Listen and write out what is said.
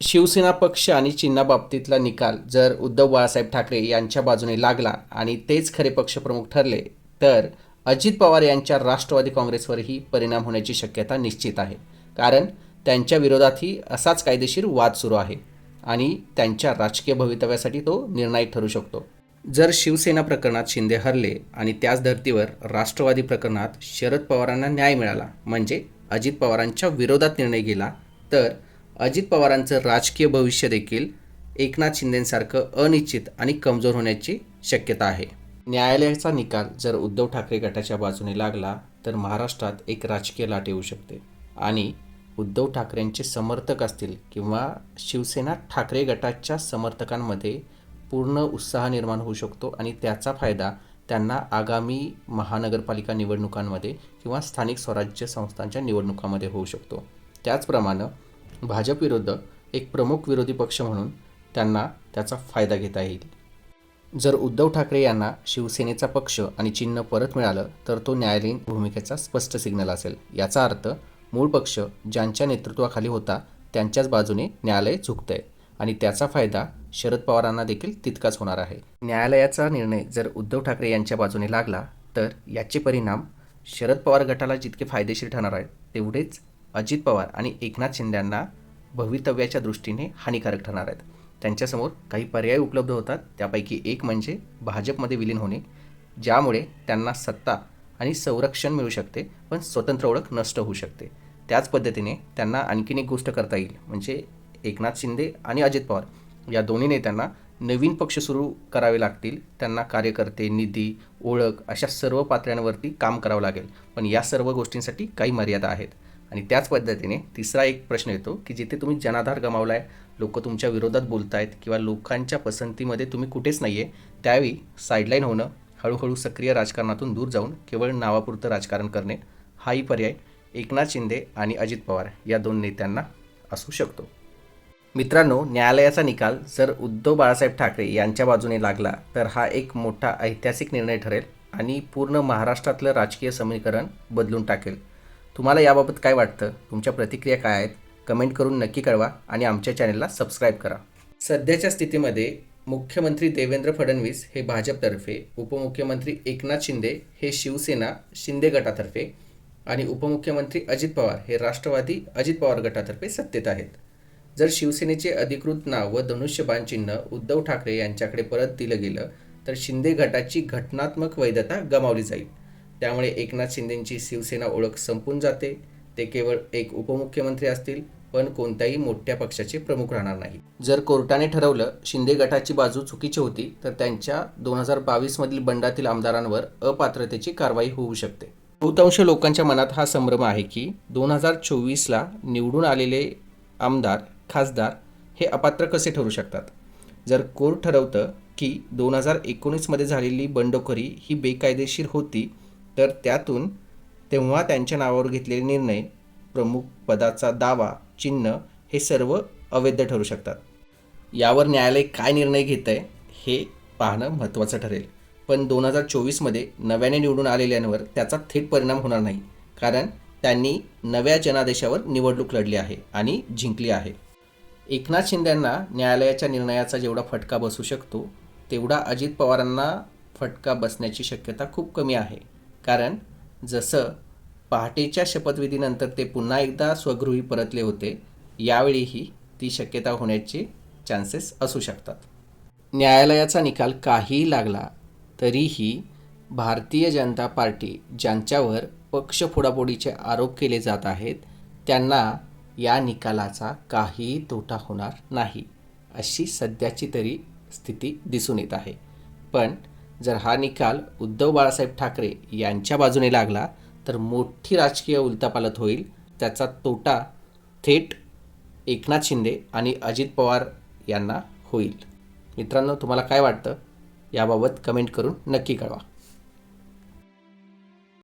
शिवसेना पक्ष आणि चिन्हाबाबतीतला निकाल जर उद्धव बाळासाहेब ठाकरे यांच्या बाजूने लागला आणि तेच खरे पक्षप्रमुख ठरले तर अजित पवार यांच्या राष्ट्रवादी काँग्रेसवरही परिणाम होण्याची शक्यता निश्चित आहे. कारण त्यांच्या विरोधातही असाच कायदेशीर वाद सुरू आहे आणि त्यांच्या राजकीय भवितव्यासाठी तो निर्णायक ठरू शकतो. जर शिवसेना प्रकरणात शिंदे हरले आणि त्याच धर्तीवर राष्ट्रवादी प्रकरणात शरद पवारांना न्याय मिळाला म्हणजे अजित पवारांच्या विरोधात निर्णय गेला तर अजित पवारांचं राजकीय भविष्य देखील एकनाथ शिंदेसारखं अनिश्चित आणि कमजोर होण्याची शक्यता आहे. न्यायालयाचा निकाल जर उद्धव ठाकरे गटाच्या बाजूने लागला तर महाराष्ट्रात एक राजकीय लाट येऊ शकते. आणि उद्धव ठाकरेंचे समर्थक असतील किंवा शिवसेना ठाकरे गटाच्या समर्थकांमध्ये पूर्ण उत्साह निर्माण होऊ शकतो आणि त्याचा फायदा त्यांना आगामी महानगरपालिका निवडणुकांमध्ये किंवा स्थानिक स्वराज्य संस्थांच्या निवडणुकांमध्ये होऊ शकतो. त्याचप्रमाणे भाजपविरुद्ध एक प्रमुख विरोधी पक्ष म्हणून त्यांना त्याचा फायदा घेता येईल. जर उद्धव ठाकरे यांना शिवसेनेचा पक्ष आणि चिन्ह परत मिळालं तर तो न्यायालयीन भूमिकेचा स्पष्ट सिग्नल असेल. याचा अर्थ मूळ पक्ष ज्यांच्या नेतृत्वाखाली होता त्यांच्याच बाजूने न्यायालय झुकतंय आणि त्याचा फायदा शरद पवारांना देखील तितकाच होणार आहे. न्यायालयाचा निर्णय जर उद्धव ठाकरे यांच्या बाजूने लागला तर याचे परिणाम शरद पवार गटाला जितके फायदेशीर ठरणार आहेत तेवढेच अजित पवार आणि एकनाथ शिंद्यांना भवितव्याच्या दृष्टीने हानिकारक ठरणार आहेत. त्यांच्यासमोर काही पर्याय उपलब्ध होतात. त्यापैकी एक म्हणजे भाजपमध्ये विलीन होणे ज्यामुळे त्यांना सत्ता आणि संरक्षण मिळू शकते पण स्वतंत्र ओळख नष्ट होऊ शकते. त्याच पद्धतीने त्यांना आणखीन एक गोष्ट करता येईल म्हणजे एकनाथ शिंदे आणि अजित पवार या दोन्ही नेत्यांना नवीन पक्ष सुरू करावे लागतील. त्यांना कार्यकर्ते निधी ओळख अशा सर्व पातळ्यांवरती काम करावं लागेल. पण या सर्व गोष्टींसाठी काही मर्यादा आहेत. आणि त्याच पद्धतीने तिसरा एक प्रश्न येतो की जिथे तुम्ही जनाधार गमावला आहे लोक तुमच्या विरोधात बोलत आहेत किंवा लोकांच्या पसंतीमध्ये तुम्ही कुठेच नाही आहे त्यावेळी साईडलाईन होणं हळूहळू सक्रिय राजकारणातून दूर जाऊन केवळ नावापुरतं राजकारण करणे हाही पर्याय एकनाथ शिंदे आणि अजित पवार या दोन नेत्यांना असू शकतो. मित्रांनो न्यायालयाचा निकाल जर उद्धव बाळासाहेब ठाकरे यांच्या बाजूने लागला तर हा एक मोठा ऐतिहासिक निर्णय ठरेल आणि पूर्ण महाराष्ट्रातलं राजकीय समीकरण बदलून टाकेल. तुम्हाला याबाबत काय वाटतं? तुमच्या प्रतिक्रिया काय आहेत? कमेंट करून नक्की कळवा आणि आमच्या चॅनलला सबस्क्राईब करा. सध्याच्या स्थितीमध्ये मुख्यमंत्री देवेंद्र फडणवीस हे भाजपतर्फे उपमुख्यमंत्री एकनाथ शिंदे हे शिवसेना शिंदे गटातर्फे आणि उपमुख्यमंत्री अजित पवार हे राष्ट्रवादी अजित पवार गटातर्फे सत्तेत आहेत. जर शिवसेनेचे अधिकृत नाव व धनुष्यबाण चिन्ह उद्धव ठाकरे यांच्याकडे परत दिलं गेलं तर शिंदे गटाची घटनात्मक वैधता गमावली जाईल. त्यामुळे एकनाथ शिंदेंची शिवसेना ओळख संपून जाते. ते केवळ एक उपमुख्यमंत्री असतील पण कोणत्याही मोठ्या पक्षाचे प्रमुख राहणार नाही जर कोर्टाने ठरवलं शिंदे गटाची बाजू चुकीची होती तर त्यांच्या दोन हजार बावीसमधील बंडातील आमदारांवर अपात्रतेची कारवाई होऊ शकते. बहुतांश लोकांच्या मनात हा संभ्रम आहे की दोन हजार चोवीसला निवडून आलेले आमदार खासदार हे अपात्र कसे ठरू शकतात? जर कोर्ट ठरवतं की दोन हजार एकोणीसमध्ये झालेली बंडखोरी ही बेकायदेशीर होती तर त्यातून तेव्हा त्यांच्या नावावर घेतलेले निर्णय प्रमुख पदाचा दावा चिन्ह हे सर्व अवैध ठरू शकतात. यावर न्यायालय काय निर्णय घेत आहे हे पाहणं महत्त्वाचं ठरेल. पण दोन हजार चोवीसमध्ये नव्याने निवडून आलेल्यांवर त्याचा थेट परिणाम होणार नाही कारण त्यांनी नव्या जनादेशावर निवडणूक लढली आहे आणि जिंकली आहे. एकनाथ शिंदेंना न्यायालयाच्या निर्णयाचा जेवढा फटका बसू शकतो तेवढा अजित पवारांना फटका बसण्याची शक्यता खूप कमी आहे. कारण जसं पहाटेच्या शपथविधीनंतर ते पुन्हा एकदा स्वगृही परतले होते यावेळीही ती शक्यता होण्याचे चान्सेस असू शकतात. न्यायालयाचा निकाल काहीही लागला तरीही भारतीय जनता पार्टी ज्यांच्यावर पक्ष फोडाफोडीचे आरोप केले जात आहेत त्यांना या निकालाचा काहीही तोटा होणार नाही अशी सध्याची तरी स्थिती दिसून येत आहे. पण जर हा निकाल उद्धव बाळासाहेब ठाकरे यांच्या बाजूने लागला तर मोठी राजकीय उलतापालत होईल. त्याचा तोटा थेट एकनाथ शिंदे आणि अजित पवार यांना होईल. मित्रांनो तुम्हाला काय वाटतं? याबाबत कमेंट करून नक्की कळवा.